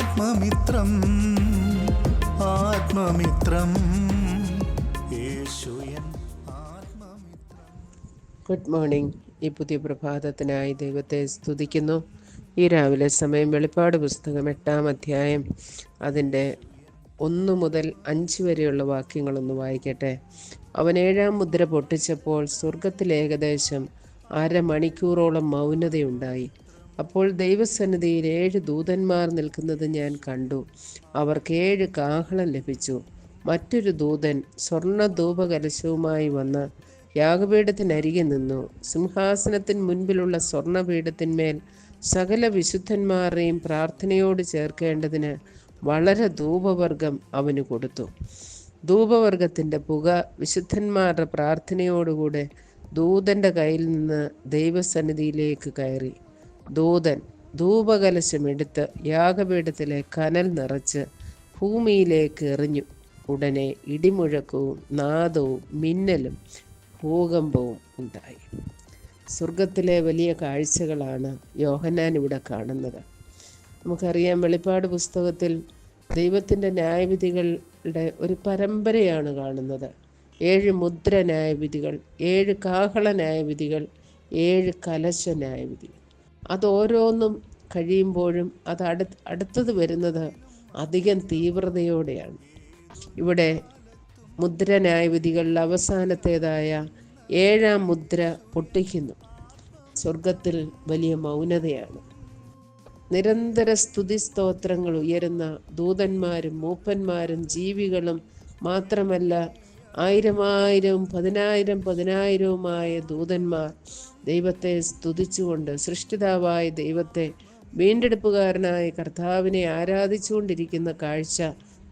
ആത്മമിത്രം ആത്മമിത്രം. Good morning ഈ പുതിയ പ്രഭാതത്തിനായി ദൈവത്തെ സ്തുതിക്കുന്നു. ഈ രാവിലെ സമയം വെളിപ്പാട് പുസ്തകം എട്ടാം അധ്യായം അതിന്റെ ഒന്ന് മുതൽ അഞ്ച് വരെയുള്ള വാക്യങ്ങളൊന്ന് വായിക്കട്ടെ. അവൻ ഏഴാം മുദ്ര പൊട്ടിച്ചപ്പോൾ സ്വർഗത്തിൽ ഏകദേശം അരമണിക്കൂറോളം മൗനതയുണ്ടായി. അപ്പോൾ ദൈവസന്നിധിയിൽ ഏഴ് ദൂതന്മാർ നിൽക്കുന്നത് ഞാൻ കണ്ടു. അവർക്ക് ഏഴ് കാഹളം ലഭിച്ചു. മറ്റൊരു ദൂതൻ സ്വർണ ധൂപകലശവുമായി വന്ന് യാഗപീഠത്തിനരികെ നിന്നു. സിംഹാസനത്തിന് മുൻപിലുള്ള സ്വർണപീഠത്തിന്മേൽ സകല വിശുദ്ധന്മാരുടെയും പ്രാർത്ഥനയോട് ചേർക്കേണ്ടതിന് വളരെ ധൂപവർഗം അവന് കൊടുത്തു. ധൂപവർഗത്തിന്റെ പുക വിശുദ്ധന്മാരുടെ പ്രാർത്ഥനയോടുകൂടെ ദൂതന്റെ കയ്യിൽ നിന്ന് ദൈവസന്നിധിയിലേക്ക് കയറി. ദൂതൻ ധൂപകലശമെടുത്ത് യാഗപീഠത്തിലെ കനൽ നിറച്ച് ഭൂമിയിലേക്ക് എറിഞ്ഞു. ഉടനെ ഇടിമുഴക്കവും നാദവും മിന്നലും ഭൂകമ്പവും ഉണ്ടായി. സ്വർഗത്തിലെ വലിയ കാഴ്ചകളാണ് യോഹന്നാൻ ഇവിടെ കാണുന്നത്. നമുക്കറിയാം വെളിപ്പാട് പുസ്തകത്തിൽ ദൈവത്തിന്റെ ന്യായവിധികളുടെ ഒരു പരമ്പരയാണ് കാണുന്നത്. ഏഴ് മുദ്ര ന്യായവിധികൾ ഏഴ് കാഹള ന്യായവിധികൾ ഏഴ് കലശ ന്യായവിധികൾ. അത് ഓരോന്നും കഴിയുമ്പോഴും അത് അടു അടുത്തത് വരുന്നത് അധികം തീവ്രതയോടെയാണ്. ഇവിടെ മുദ്ര ന്യായവിധികളിൽ അവസാനത്തേതായ ഏഴാം മുദ്ര പൊട്ടിക്കുന്നു. സ്വർഗത്തിൽ വലിയ മൗനതയാണ്. നിരന്തര സ്തുതി സ്തോത്രങ്ങൾ ഉയരുന്ന ദൂതന്മാരും മൂപ്പന്മാരും ജീവികളും മാത്രമല്ല ആയിരമായിരം പതിനായിരം പതിനായിരവുമായ ദൂതന്മാർ ദൈവത്തെ സ്തുതിച്ചുകൊണ്ട് സൃഷ്ടിതാവായ ദൈവത്തെ വീണ്ടെടുപ്പുകാരനായ കർത്താവിനെ ആരാധിച്ചുകൊണ്ടിരിക്കുന്ന കാഴ്ച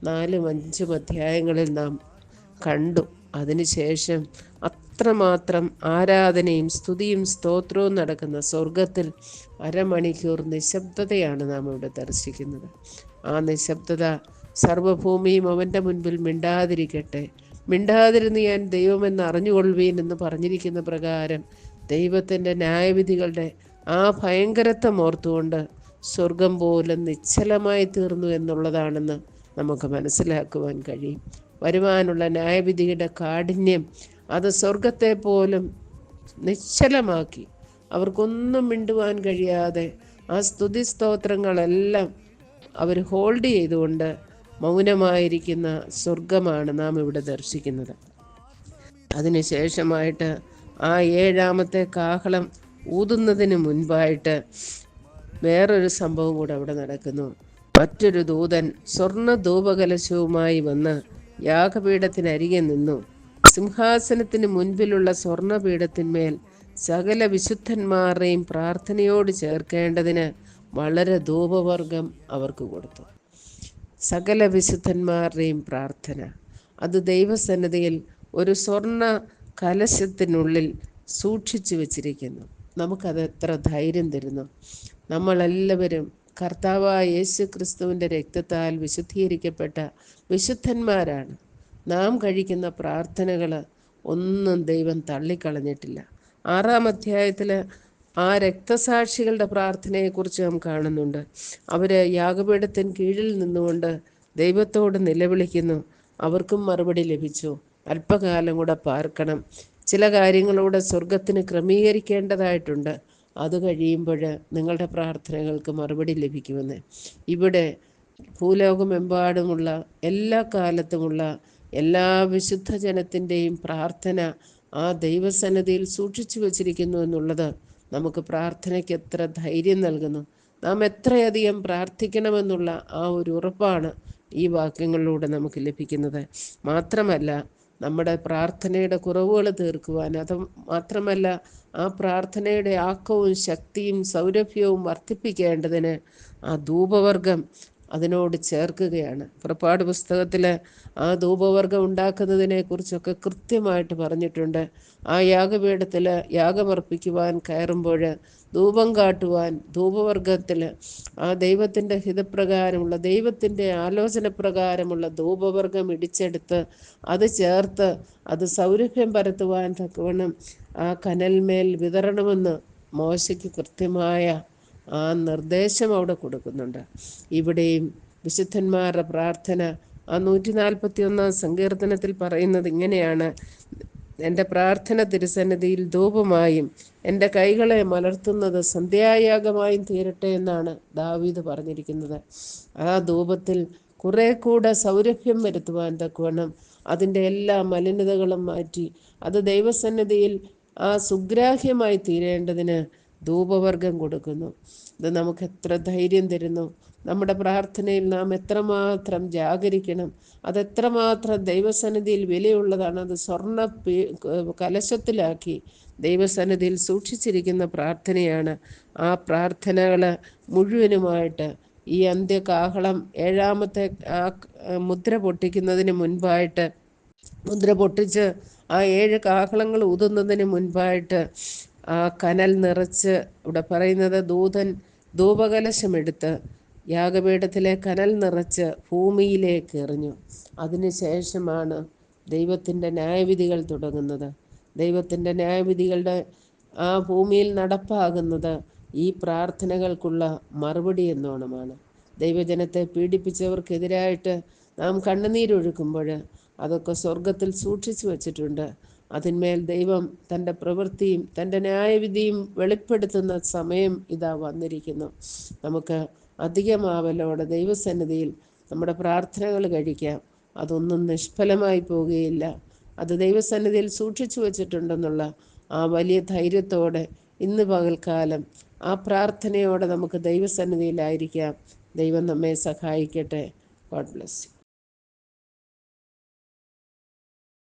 നാലും അഞ്ചും അധ്യായങ്ങളിൽ നാം കണ്ടു. അതിനുശേഷം അത്രമാത്രം ആരാധനയും സ്തുതിയും സ്തോത്രവും നടക്കുന്ന സ്വർഗത്തിൽ അരമണിക്കൂർ നിശബ്ദതയാണ് നാം ഇവിടെ ദർശിക്കുന്നത്. ആ നിശബ്ദത സർവഭൂമിയും അവന്റെ മുൻപിൽ മിണ്ടാതിരിക്കട്ടെ. മിണ്ടാതിരുന്ന് ഞാൻ ദൈവമെന്ന് അറിഞ്ഞുകൊള്ളുവീൻ എന്ന് പറഞ്ഞിരിക്കുന്ന പ്രകാരം ദൈവത്തിന്റെ ന്യായവിധികളുടെ ആ ഭയങ്കരത്വം ഓർത്തുകൊണ്ട് സ്വർഗം പോലെ നിശ്ചലമായി തീർന്നു എന്നുള്ളതാണെന്ന് നമുക്ക് മനസ്സിലാക്കുവാൻ കഴിയും. വരുവാനുള്ള ന്യായവിധിയുടെ കാഠിന്യം അത് സ്വർഗത്തെ പോലും നിശ്ചലമാക്കി. അവർക്കൊന്നും മിണ്ടുവാൻ കഴിയാതെ ആ സ്തുതി സ്തോത്രങ്ങളെല്ലാം അവർ ഹോൾഡ് ചെയ്തുകൊണ്ട് മൗനമായിരിക്കുന്ന സ്വർഗമാണ് നാം ഇവിടെ ദർശിക്കുന്നത്. അതിനുശേഷമായിട്ട് ആ ഏഴാമത്തെ കാഹളം ഊതുന്നതിന് മുൻപായിട്ട് വേറൊരു സംഭവം കൂടെ അവിടെ നടക്കുന്നു. മറ്റൊരു ദൂതൻ സ്വർണ ധൂപകലശവുമായി വന്ന് യാഗപീഠത്തിനരികെ നിന്നു. സിംഹാസനത്തിന് മുൻപിലുള്ള സ്വർണപീഠത്തിന്മേൽ സകല വിശുദ്ധന്മാരുടെയും പ്രാർത്ഥനയോട് ചേർക്കേണ്ടതിന് വളരെ ധൂപവർഗം അവർക്ക് കൊടുത്തു. സകല വിശുദ്ധന്മാരുടെയും പ്രാർത്ഥന. അത് ദൈവസന്നതിയിൽ ഒരു സ്വർണ കലശത്തിനുള്ളിൽ സൂക്ഷിച്ചു വച്ചിരിക്കുന്നു. നമുക്കത് എത്ര ധൈര്യം തരുന്നു. നമ്മളെല്ലാവരും കർത്താവായ യേശു ക്രിസ്തുവിന്റെ രക്തത്താൽ വിശുദ്ധീകരിക്കപ്പെട്ട വിശുദ്ധന്മാരാണ്. നാം കഴിക്കുന്ന പ്രാർത്ഥനകൾ ഒന്നും ദൈവം തള്ളിക്കളഞ്ഞിട്ടില്ല. ആറാം അധ്യായത്തിൽ ആ രക്തസാക്ഷികളുടെ പ്രാർത്ഥനയെക്കുറിച്ച് നാം കാണുന്നുണ്ട്. അവർ യാഗപീഠത്തിന് കീഴിൽ നിന്നുകൊണ്ട് ദൈവത്തോട് നിലവിളിക്കുന്നു. അവർക്കും മറുപടി ലഭിച്ചു. അല്പകാലം കൂടെ പാർക്കണം. ചില കാര്യങ്ങളൂടെ സ്വർഗത്തിന് ക്രമീകരിക്കേണ്ടതായിട്ടുണ്ട്. അത് കഴിയുമ്പോൾ നിങ്ങളുടെ പ്രാർത്ഥനകൾക്ക് മറുപടി ലഭിക്കുമെന്ന്. ഇവിടെ ഭൂലോകമെമ്പാടുമുള്ള എല്ലാ കാലത്തുമുള്ള എല്ലാ വിശുദ്ധ ജനത്തിന്റെയും പ്രാർത്ഥന ആ ദൈവസന്നതിയിൽ സൂക്ഷിച്ചു വച്ചിരിക്കുന്നു എന്നുള്ളത് നമുക്ക് പ്രാർത്ഥനയ്ക്ക് എത്ര ധൈര്യം നൽകുന്നു. നാം എത്രയധികം പ്രാർത്ഥിക്കണമെന്നുള്ള ആ ഒരു ഉറപ്പാണ് ഈ വാക്യങ്ങളിലൂടെ നമുക്ക് ലഭിക്കുന്നത്. മാത്രമല്ല നമ്മുടെ പ്രാർത്ഥനയുടെ കുറവുകൾ തീർക്കുവാൻ അത് മാത്രമല്ല ആ പ്രാർത്ഥനയുടെ ആക്കവും ശക്തിയും സൗരഭ്യവും വർദ്ധിപ്പിക്കേണ്ടതിന് ആ ധൂപവർഗം അതിനോട് ചേർക്കുകയാണ്. പുറപ്പാട് പുസ്തകത്തിൽ ആ ധൂപവർഗം ഉണ്ടാക്കുന്നതിനെ കുറിച്ചൊക്കെ കൃത്യമായിട്ട് പറഞ്ഞിട്ടുണ്ട്. ആ യാഗപീഠത്തിൽ യാഗമർപ്പിക്കുവാൻ കയറുമ്പോൾ ധൂപം കാട്ടുവാൻ ധൂപവർഗത്തിൽ ആ ദൈവത്തിന്റെ ഹിതപ്രകാരമുള്ള ദൈവത്തിന്റെ ആലോചന പ്രകാരമുള്ള ധൂപവർഗം ഇടിച്ചെടുത്ത് അത് ചേർത്ത് അത് സൗരഭ്യം പരത്തുവാൻ തക്കവണ്ണം ആ കനൽമേൽ വിതരണമെന്ന് മോശയ്ക്ക് കൃത്യമായ ആ നിർദ്ദേശം അവിടെ കൊടുക്കുന്നുണ്ട്. ഇവിടെയും വിശുദ്ധന്മാരുടെ പ്രാർത്ഥന ആ നൂറ്റി നാൽപ്പത്തി ഒന്നാം സങ്കീർത്തനത്തിൽ പറയുന്നത് ഇങ്ങനെയാണ്. എന്റെ പ്രാർത്ഥന തിരുസന്നിധിയിൽ ധൂപമായും എന്റെ കൈകളെ മലർത്തുന്നത് സന്ധ്യായാഗമായും തീരട്ടെ എന്നാണ് ദാവീദ് പറഞ്ഞിരിക്കുന്നത്. ആ ധൂപത്തിൽ കുറെ കൂടെ സൗരഭ്യം വരുത്തുവാൻ തക്കവണ്ണം അതിന്റെ എല്ലാ മലിനതകളും മാറ്റി അത് ദൈവസന്നിധിയിൽ ആ സുഗ്രാഹ്യമായി തീരേണ്ടതിന് ധൂപവർഗം കൊടുക്കുന്നു. ഇത് നമുക്ക് എത്ര ധൈര്യം തരുന്നു? നമ്മുടെ പ്രാർത്ഥനയിൽ നാം എത്രമാത്രം ജാഗരിക്കണം? അതെത്രമാത്രം ദൈവസന്നിധിയിൽ വിലയുള്ളതാണ്? അത് സ്വർണ കലശത്തിലാക്കി ദൈവസന്നിധിയിൽ സൂക്ഷിച്ചിരിക്കുന്ന പ്രാർത്ഥനയാണ്. ആ പ്രാർത്ഥനകൾ മുഴുവനുമായിട്ട് ഈ അന്ത്യകാഹളം ഏഴാമത്തെ ആ മുദ്ര പൊട്ടിക്കുന്നതിന് മുൻപായിട്ട് മുദ്ര പൊട്ടിച്ച് ആ ഏഴ് കാഹളങ്ങൾ ഊതുന്നതിന് മുൻപായിട്ട് ആ കനൽ നിറച്ച് ഇവിടെ പറയുന്നത് ദൂതൻ ധൂപകലശമെടുത്ത് യാഗപീഠത്തിലെ കനൽ നിറച്ച് ഭൂമിയിലേക്ക് എറിഞ്ഞു. അതിനുശേഷമാണ് ദൈവത്തിന്റെ ന്യായവിധികൾ തുടങ്ങുന്നത്. ദൈവത്തിന്റെ ന്യായവിധികളുടെ ആ ഭൂമിയിൽ നടപ്പാകുന്നത് ഈ പ്രാർത്ഥനകൾക്കുള്ള മറുപടി എന്നോണമാണ്. ദൈവജനത്തെ പീഡിപ്പിച്ചവർക്കെതിരായിട്ട് നാം കണ്ണുനീരൊഴുക്കുമ്പോൾ അതൊക്കെ സ്വർഗത്തിൽ സൂക്ഷിച്ചു വച്ചിട്ടുണ്ട്. അതിന്മേൽ ദൈവം തന്റെ പ്രവൃത്തിയും തന്റെ ന്യായവിധിയും വെളിപ്പെടുത്തുന്ന സമയം ഇതാ വന്നിരിക്കുന്നു. നമുക്ക് അധികമാവലോടെ ദൈവസന്നിധിയിൽ നമ്മുടെ പ്രാർത്ഥനകൾ കഴിക്കാം. അതൊന്നും നിഷ്ഫലമായി പോവുകയില്ല. അത് ദൈവസന്നിധിയിൽ സൂക്ഷിച്ചു വച്ചിട്ടുണ്ടെന്നുള്ള ആ വലിയ ധൈര്യത്തോടെ ഇന്ന് പകൽക്കാലം ആ പ്രാർത്ഥനയോടെ നമുക്ക് ദൈവസന്നിധിയിലായിരിക്കാം. ദൈവം നമ്മെ സഹായിക്കട്ടെ. God bless